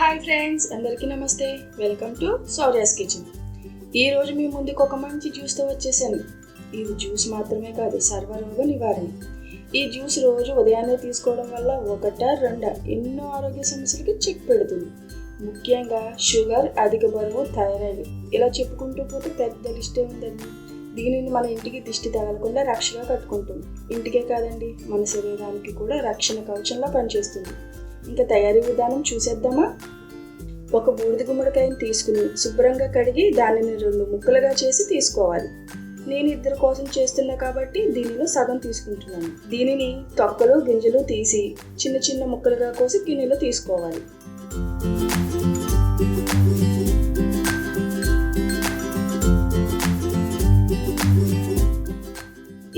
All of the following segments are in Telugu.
హాయ్ ఫ్రెండ్స్ అందరికీ నమస్తే. Welcome to Sourya's kitchen. ఈరోజు మీ ముందుకు ఒక మంచి జ్యూస్తో వచ్చేసాను. ఇది జ్యూస్ మాత్రమే కాదు సర్వరోగ నివారణ. ఈ జ్యూస్ రోజు ఉదయాన్నే తీసుకోవడం వల్ల ఒకట రెండ ఎన్నో ఆరోగ్య సమస్యలకి చెక్ పెడుతుంది. ముఖ్యంగా షుగర్ అధిక బరువు థైరాయిడ్. ఇలా చెప్పుకుంటూ పోతే పెద్ద లిస్టే ఉందండి. దీనిని మన ఇంటికి దిష్టి తగలకుండా రక్షగా కట్టుకుంటుంది. ఇంటికే కాదండి మన శరీరానికి కూడా రక్షణ కవచంలా పనిచేస్తుంది. ఇంకా తయారీ విధానం చూసేద్దామా? ఒక బూడిద గుమ్మడికాయని తీసుకుని శుభ్రంగా కడిగి దానిని రెండు ముక్కలుగా చేసి తీసుకోవాలి. నేను ఇద్దరి కోసం చేస్తున్నా కాబట్టి దీనిలో సగం తీసుకుంటున్నాను. దీనిని తొక్కలు గింజలు తీసి చిన్న చిన్న ముక్కలుగా కోసి గిన్నెలో తీసుకోవాలి.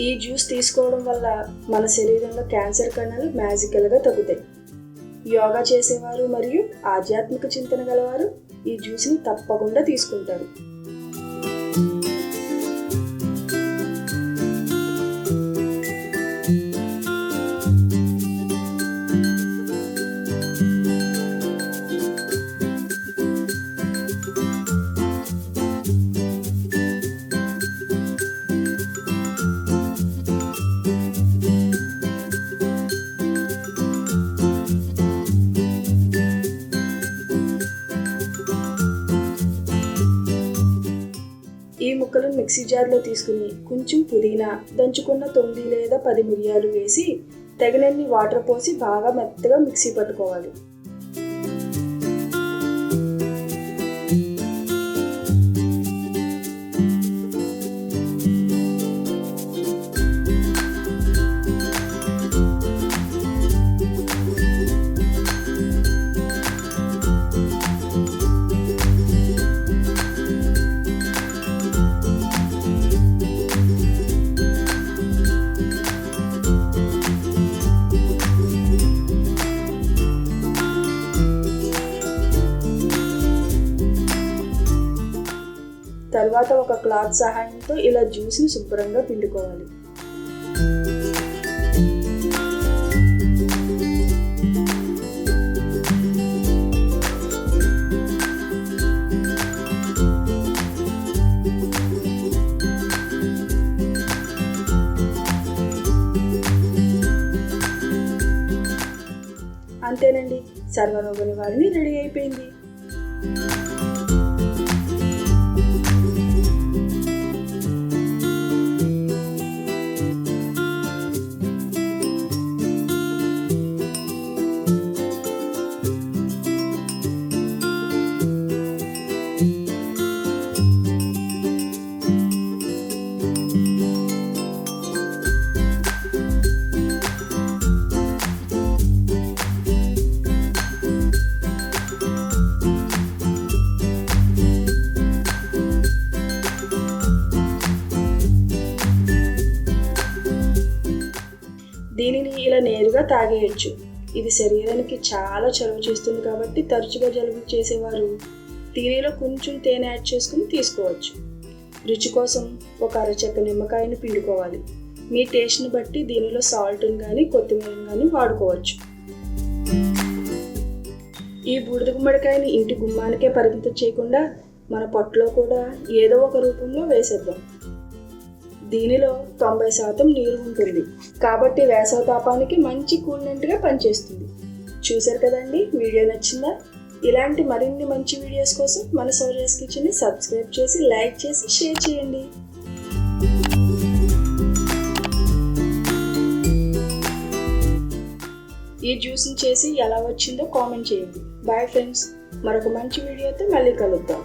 ఈ జ్యూస్ తీసుకోవడం వల్ల మన శరీరంలో క్యాన్సర్ కణాలు మ్యాజికల్గా తగ్గుతాయి. యోగా చేసేవారు మరియు ఆధ్యాత్మిక చింతన గలవారు ఈ జ్యూస్ని తప్పకుండా తీసుకుంటారు. ముక్కలను మిక్సీ జార్లో తీసుకుని కొంచెం పుదీనా దంచుకున్న తొమ్మిది లేదా పది మిరియాలు వేసి తగినన్ని వాటర్ పోసి బాగా మెత్తగా మిక్సీ పట్టుకోవాలి. తర్వాత ఒక క్లాత్ సహాయంతో ఇలా జ్యూస్ని శుభ్రంగా పిండుకోవాలి. అంతేనండి. సర్వరోగ వారిని రెడీ అయిపోయింది. ఇలా నేరుగా తాగేయచ్చు. ఇది శరీరానికి చాలా చలువ చేస్తుంది కాబట్టి తరచుగా జలుబు చేసేవారు దీనిలో కొంచెం తేనె యాడ్ చేసుకుని తీసుకోవచ్చు. రుచి కోసం ఒక అరచెక్క నిమ్మకాయని పిండుకోవాలి. మీ టేస్ట్ని బట్టి దీనిలో సాల్ట్ని కానీ కొత్తిమీరని కానీ వాడుకోవచ్చు. ఈ బూడిద గుమ్మడికాయని ఇంటి గుమ్మానికే పరిమితం చేయకుండా మన పొట్టలో కూడా ఏదో ఒక రూపంలో వేసేద్దాం. దీనిలో తొంభై శాతం నీరు ఉంటుంది. కాబట్టి వేసవతాపానికి మంచి కూల్నెంట్గా పనిచేస్తుంది. చూశారు కదండి? వీడియో నచ్చిందా? ఇలాంటి మరిన్ని మంచి వీడియోస్ కోసం మన సౌర్యాస్ కిచెన్ని సబ్స్క్రైబ్ చేసి లైక్ చేసి షేర్ చేయండి. ఈ జ్యూస్ని చేసి ఎలా వచ్చిందో కామెంట్ చేయండి. బాయ్ ఫ్రెండ్స్ మరొక మంచి వీడియోతో మళ్ళీ కలుద్దాం.